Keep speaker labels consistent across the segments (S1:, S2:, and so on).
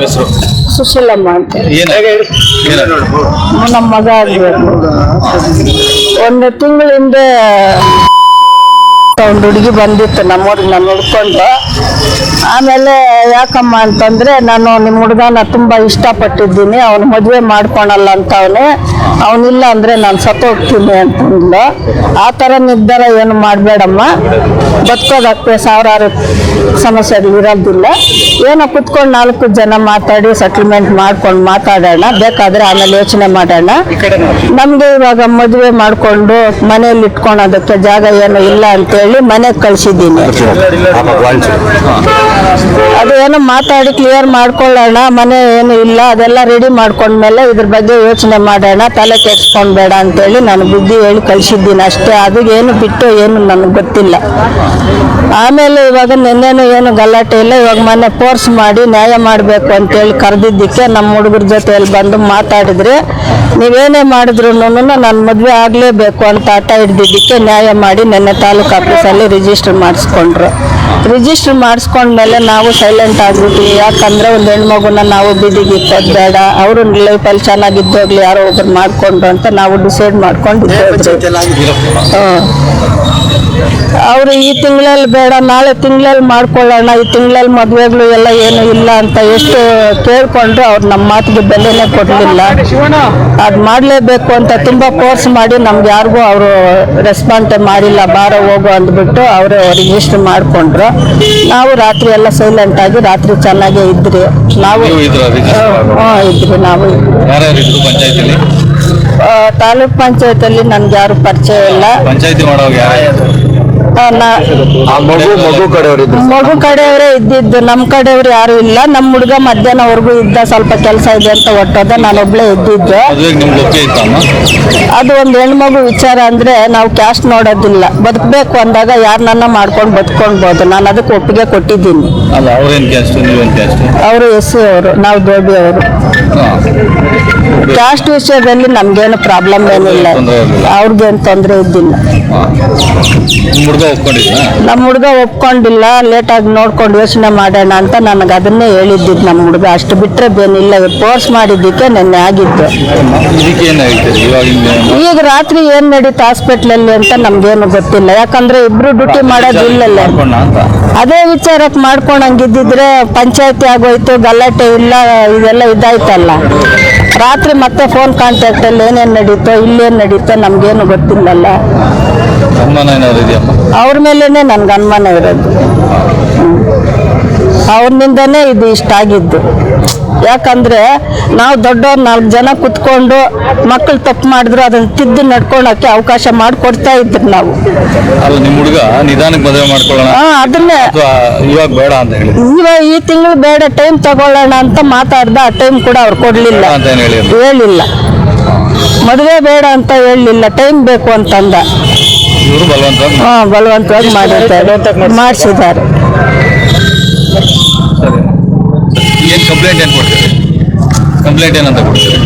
S1: ಹೆಸರು?
S2: ಸುಶೀಲಮ್ಮ. ಅಂತ ನಮ್ಮ ಮಗ ಆಗ್ಬೇಕು. ಒಂದು ತಿಂಗಳಿಂದ ಒಂದು ಹುಡುಗಿ ಬಂದಿತ್ತು ನಮ್ಮೂರಿಗೆ ನಾನು ನೋಡ್ಕೊಂಡು ಆಮೇಲೆ ಯಾಕಮ್ಮ ಅಂತಂದ್ರೆ ನಾನು ನಿಮ್ಮ ಹುಡುಗನ ತುಂಬ ಇಷ್ಟಪಟ್ಟಿದ್ದೀನಿ, ಅವನು ಮದುವೆ ಮಾಡ್ಕೊಳಲ್ಲ ಅಂತ ಅವನು ಅವನಿಲ್ಲ ಅಂದ್ರೆ ನಾನು ಸತ್ತೋಗ್ತೀನಿ ಅಂತಂದ್ಲು. ಆ ಥರ ನಿರ್ಧಾರ ಏನು ಮಾಡಬೇಡಮ್ಮ. ಬದುಕೋದಕ್ಕೆ ಸಾವಿರಾರು ಸಮಸ್ಯೆಗಳು ಇರೋದಿಲ್ಲ. ಏನೋ ಕುತ್ಕೊಂಡು ನಾಲ್ಕು ಜನ ಮಾತಾಡಿ ಸೆಟಲ್ಮೆಂಟ್ ಮಾಡ್ಕೊಂಡು ಮಾತಾಡೋಣ, ಬೇಕಾದ್ರೆ ಆಮೇಲೆ ಯೋಚನೆ ಮಾಡೋಣ. ನಮ್ಗೆ ಇವಾಗ ಮದುವೆ ಮಾಡಿಕೊಂಡು ಮನೆಯಲ್ಲಿ ಇಟ್ಕೊಳೋದಕ್ಕೆ ಜಾಗ ಏನೋ ಇಲ್ಲ ಅಂತೇಳಿ ಮನೆಗೆ ಕಳ್ಸಿದ್ದೀನಿ. ಅದು ಏನೋ ಮಾತಾಡಿ ಕ್ಲಿಯರ್ ಮಾಡ್ಕೊಳ್ಳೋಣ, ಮನೆ ಏನು ಇಲ್ಲ, ಅದೆಲ್ಲ ರೆಡಿ ಮಾಡ್ಕೊಂಡ್ಮೇಲೆ ಇದ್ರ ಬಗ್ಗೆ ಯೋಚನೆ ಮಾಡೋಣ, ತಲೆ ಕೆಡ್ಸ್ಕೊಂಡ್ಬೇಡ ಅಂತೇಳಿ ನಾನು ಬುದ್ಧಿ ಹೇಳಿ ಕಳ್ಸಿದ್ದೀನಿ ಅಷ್ಟೇ. ಅದು ಏನು ಬಿಟ್ಟು ಏನು ನನಗೆ ಗೊತ್ತಿಲ್ಲ. ಆಮೇಲೆ ಇವಾಗ ನಿನ್ನೆನು ಏನು ಗಲಾಟೆ ಇಲ್ಲ, ಇವಾಗ ಮನೆ ಫೋರ್ಸ್ ಮಾಡಿ ನ್ಯಾಯ ಮಾಡಬೇಕು ಅಂತೇಳಿ ಕರೆದಿದ್ದಕ್ಕೆ ನಮ್ಮ ಹುಡುಗರ ಜೊತೆಯಲ್ಲಿ ಬಂದು ಮಾತಾಡಿದ್ರೆ ನೀವೇನೇ ಮಾಡಿದ್ರು ನಾನು ಮದುವೆ ಆಗಲೇಬೇಕು ಅಂತ ಆಟ ಹಿಡ್ದಿದ್ದಕ್ಕೆ ನ್ಯಾಯ ಮಾಡಿ ನಿನ್ನೆ ತಾಲೂಕು ಆಫೀಸಲ್ಲಿ ರಿಜಿಸ್ಟರ್ ಮಾಡಿಸ್ಕೊಂಡ್ರು. ರಿಜಿಸ್ಟರ್ ಮಾಡಿಸ್ಕೊಂಡ್ಮೇಲೆ ನಾವು ಸೈಲೆಂಟ್ ಆಗ್ಬಿಟ್ವಿ. ಯಾಕಂದ್ರೆ ಒಂದು ಹೆಣ್ಮಗುನ ನಾವು ಬೀದಿಗೆ ಇಟ್ಟೋದು ಬೇಡ. ಅವರು ಲೈಫಲ್ಲಿ ಚೆನ್ನಾಗಿದ್ದೋಗ್ಲಿ ಯಾರೋ ಒಬ್ರು ಮಾಡಿಕೊಂಡ್ರು ಅಂತ ನಾವು ಡಿಸೈಡ್ ಮಾಡ್ಕೊಂಡು ಅವರು ಈ ತಿಂಗಳಲ್ಲಿ ಬೇಡ ನಾಳೆ ತಿಂಗಳಲ್ಲಿ ಮಾಡ್ಕೊಳ್ಳೋಣ ಈ ತಿಂಗಳಲ್ಲಿ ಮದುವೆಗಳು ಎಲ್ಲ ಏನು ಇಲ್ಲ ಅಂತ ಎಷ್ಟು ಕೇಳ್ಕೊಂಡ್ರು ಅವ್ರು ನಮ್ಮ ಮಾತಿಗೆ ಬೆಲೆನೇ ಕೊಡಲಿಲ್ಲ. ಅದು ಮಾಡಲೇಬೇಕು ಅಂತ ತುಂಬ ಕೋರ್ಸ್ ಮಾಡಿ ನಮ್ಗೆ ಯಾರಿಗೂ ಅವರು ರೆಸ್ಪಾನ್ಸೇ ಮಾಡಿಲ್ಲ ಬಾರ ಹೋಗು ಅಂದ್ಬಿಟ್ಟು ಅವರು ರಿಜಿಸ್ಟರ್ ಮಾಡಿಕೊಂಡ್ರು. ನಾವು ರಾತ್ರಿ ಎಲ್ಲ ಸೈಲೆಂಟ್ ಆಗಿ ರಾತ್ರಿ ಚೆನ್ನಾಗೇ ಇದ್ರಿ. ನಾವು
S1: ಹಾಂ ಇದ್ರ
S2: ನಾವು
S1: ಯಾರ್ಯಾರು ಪಂಚಾಯತ್
S2: ಅಲ್ಲಿ ತಾಲೂಕ್ ನನ್ಗೆ ಯಾರು ಪರಿಚಯ ಇಲ್ಲ.
S1: ಪಂಚಾಯತಿ ಮಾಡೋವಾಗ
S2: ಆ, ನಾ-
S3: ಮಗು ಮಗು ಕಡೆಯವರಿದ್ರು.
S2: ಮಗು ಕಡೆಯವರೇ ಇದ್ದಿದ್ದು ನಮ್ಮ ಕಡೆಯವ್ರು ಯಾರು ಇಲ್ಲ. ನಮ್ಮ ಹುಡುಗ ಮಧ್ಯಾಹ್ನವರೆಗೂ ಇದ್ದ ಸ್ವಲ್ಪ ಕೆಲಸ ಇದೆ ಅಂತ ಹೊಟ್ಟೋದ ನಾನೊಬ್ಳೆ ಇದ್ದಿದ್ದು.
S1: ಮದುವೆಗೆ ನಿಮ್ಗೆ ಒಪ್ಪಿಗೆ ಇತ್ತಮ್ಮ
S2: ಅದು ಒಂದು ಹೆಣ್ಮಗು ವಿಚಾರ ಅಂದ್ರೆ ನಾವು ಕ್ಯಾಸ್ಟ್ ನೋಡೋದಿಲ್ಲ. ಬದುಕಬೇಕು ಅಂದಾಗ ಯಾರನ್ನ ಮಾಡ್ಕೊಂಡು ಬದುಕೊಳ್ಬೋದು ನಾನು ಅದಕ್ಕೆ ಒಪ್ಪಿಗೆ ಕೊಟ್ಟಿದ್ದೀನಿ.
S1: ಅಲ್ಲ ಅವ್ರೇನ್ ಕ್ಯಾಸ್ಟ್ ನೀವೇನ್ ಕ್ಯಾಸ್ಟ್
S2: ಅವರು ಎಸ್ ಸಿ ಅವರು ನಾವು ದೋಬಿ ಅವರು. ಕ್ಯಾಸ್ಟ್ ವಿಷಯದಲ್ಲಿ ನಮ್ಗೇನು ಪ್ರಾಬ್ಲಮ್ ಏನಿಲ್ಲ. ಅವ್ರಿಗೇನು ತೊಂದರೆ ಇದ್ದಿಲ್ಲ.
S1: ನಿಮ್ಮ ಹುಡುಗ
S2: ಒಪ್ಕೊಂಡಿಲ್ಲ ಲೇಟಾಗಿ ನೋಡ್ಕೊಂಡು ಯೋಚನೆ ಮಾಡೋಣ ಅಂತ ನನಗೆ ಅದನ್ನೇ ಹೇಳಿದ್ದಿದ್ದು ನಮ್ಮ ಹುಡುಗ. ಅಷ್ಟು ಬಿಟ್ಟರೆ ಬೇನಿಲ್ಲ ಫೋರ್ಸ್ ಮಾಡಿದ್ದಕ್ಕೆ ನೆನ್ನೆ ಆಗಿದ್ದು ಈಗ ರಾತ್ರಿ ಏನ್ ನಡೀತು ಹಾಸ್ಪಿಟ್ಲಲ್ಲಿ ಅಂತ ನಮ್ಗೇನು ಗೊತ್ತಿಲ್ಲ. ಯಾಕಂದ್ರೆ ಇಬ್ರು ಡ್ಯೂಟಿ
S1: ಮಾಡೋದು ಇಲ್ಲಲ್ಲ
S2: ಅದೇ ವಿಚಾರಕ್ಕೆ ಮಾಡ್ಕೊಂಡಂಗಿದ್ದಿದ್ರೆ ಪಂಚಾಯತಿ ಆಗೋಯ್ತು ಗಲಾಟೆ ಇಲ್ಲ ಇದೆಲ್ಲ ಇದಾಯ್ತಲ್ಲ. ರಾತ್ರಿ ಮತ್ತೆ ಫೋನ್ ಕಾಂಟ್ಯಾಕ್ಟ್ ಅಲ್ಲಿ ಏನೇನ್ ನಡೀತೋ ಇಲ್ಲೇನ್ ನಡೀತೋ ನಮ್ಗೇನು ಗೊತ್ತಿಲ್ಲಲ್ಲ.
S1: ಅನುಮಾನ ಏನಾದ್ರು ಇದೆಯಮ್ಮ
S2: ಅವ್ರ ಮೇಲೇನೆ ನನ್ಗೆ ಅನುಮಾನ ಇರೋದು. ಅವ್ರನಿಂದನೇ ಇದು ಇಷ್ಟ ಆಗಿದ್ದು. ಯಾಕಂದ್ರೆ ನಾವು ದೊಡ್ಡವ್ರು ನಾಲ್ಕು ಜನ ಕುತ್ಕೊಂಡು ಮಕ್ಕಳು ತಪ್ಪು ಮಾಡಿದ್ರು ಅದನ್ನ ತಿದ್ದು ನಡ್ಕೊಳಕ್ಕೆ ಅವಕಾಶ ಮಾಡಿಕೊಡ್ತಾ ಇದ್ರು ನಾವು.
S1: ಅಲ್ಲ ನಿಮ್ಮ ಹುಡುಗ ನಿಧಾನಕ್ಕೆ ಮದುವೆ ಮಾಡ್ಕೊಳ್ಳೋಣ.
S2: ಹಾ ಅದನ್ನೇ.
S1: ಅಥವಾ ಇವಾಗ ಬೇಡ ಅಂತ ಹೇಳಿ.
S2: ಇವಾಗ ಈ ತಿಂಗಳು ಬೇಡ ಟೈಮ್ ತಗೊಳ್ಳೋಣ ಅಂತ ಮಾತಾಡ್ದ ಆ ಟೈಮ್ ಕೂಡ ಅವ್ರು ಕೊಡ್ಲಿಲ್ಲ.
S1: ಅಂತ ಏನ್ ಹೇಳಿದ್ರು?
S2: ಹೇಳಿಲ್ಲ. ಮದುವೆ ಬೇಡ ಅಂತ ಹೇಳಲಿಲ್ಲ ಟೈಮ್ ಬೇಕು ಅಂತಂದ.
S1: ಇವರು ಬಲವಂತವಾಗಿ
S2: ಹಾ ಬಲವಂತವಾಗಿ ಮಾಡಿದ್ದಾರೆ ಮಾಡಿಸಿದ್ದಾರೆ.
S1: ಕಂಪ್ಲೇಂಟ್ ಏನಂತ ಕೊಡ್ತೀರಿ?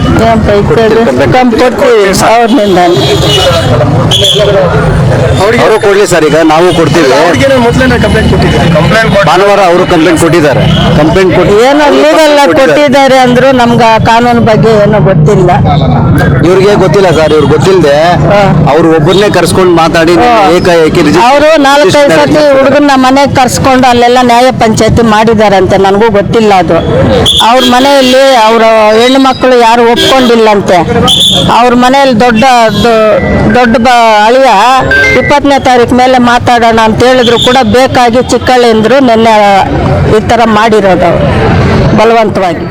S3: ಅವರು ಕೊಡ್ಲಿ ಸರ್ ಈಗ ನಾವು ಕೊಡ್ತೀವಿ. ಭಾನುವಾರ ಅವರು ಕಂಪ್ಲೇಂಟ್ ಕೊಟ್ಟಿದ್ದಾರೆ. ಕಂಪ್ಲೇಂಟ್ ಕೊಟ್ಟು
S2: ಏನೋ ಲೀಗಲ್ ಕೊಟ್ಟಿದ್ದಾರೆ. ಅಂದ್ರು ನಮ್ಗೆ ಆ ಕಾನೂನು ಬಗ್ಗೆ ಏನೋ ಗೊತ್ತಿಲ್ಲ.
S3: ಇವ್ರಿಗೆ ಗೊತ್ತಿಲ್ಲ ಸರ್ ಇವ್ರು ಗೊತ್ತಿಲ್ಲದೆ. ಅವ್ರು ಒಬ್ಬರನ್ನೇ ಕರ್ಸ್ಕೊಂಡು ಮಾತಾಡಿ ಏಕಾಏಕಿ
S2: ಅವರು ನಾಲ್ಕೈದು ಸತಿ ಹುಡುಗನ ಮನೆಗೆ ಕರ್ಸ್ಕೊಂಡು ಅಲ್ಲೆಲ್ಲ ನ್ಯಾಯ ಪಂಚಾಯತಿ ಅಂತ ನನಗೂ ಗೊತ್ತಿಲ್ಲ ಅದು. ಅವ್ರ ಮನೆಯಲ್ಲಿ ಅವರ ಹೆಣ್ಣು ಮಕ್ಕಳು ಯಾರು ಒಪ್ಕೊಂಡಿಲ್ಲಂತೆ. ಅವ್ರ ಮನೆಯಲ್ಲಿ ದೊಡ್ಡ ದೊಡ್ಡ ಬ, ಅಳಿಯ ಇಪ್ಪತ್ತನೇ ತಾರೀಕು ಮೇಲೆ ಮಾತಾಡೋಣ ಅಂತ ಹೇಳಿದ್ರು ಕೂಡ ಬೇಕಾಗಿ ಚಿಕ್ಕಳೆಂದ್ರು ನಿನ್ನೆ ಈ ಥರ ಮಾಡಿರೋದು ಬಲವಂತವಾಗಿ.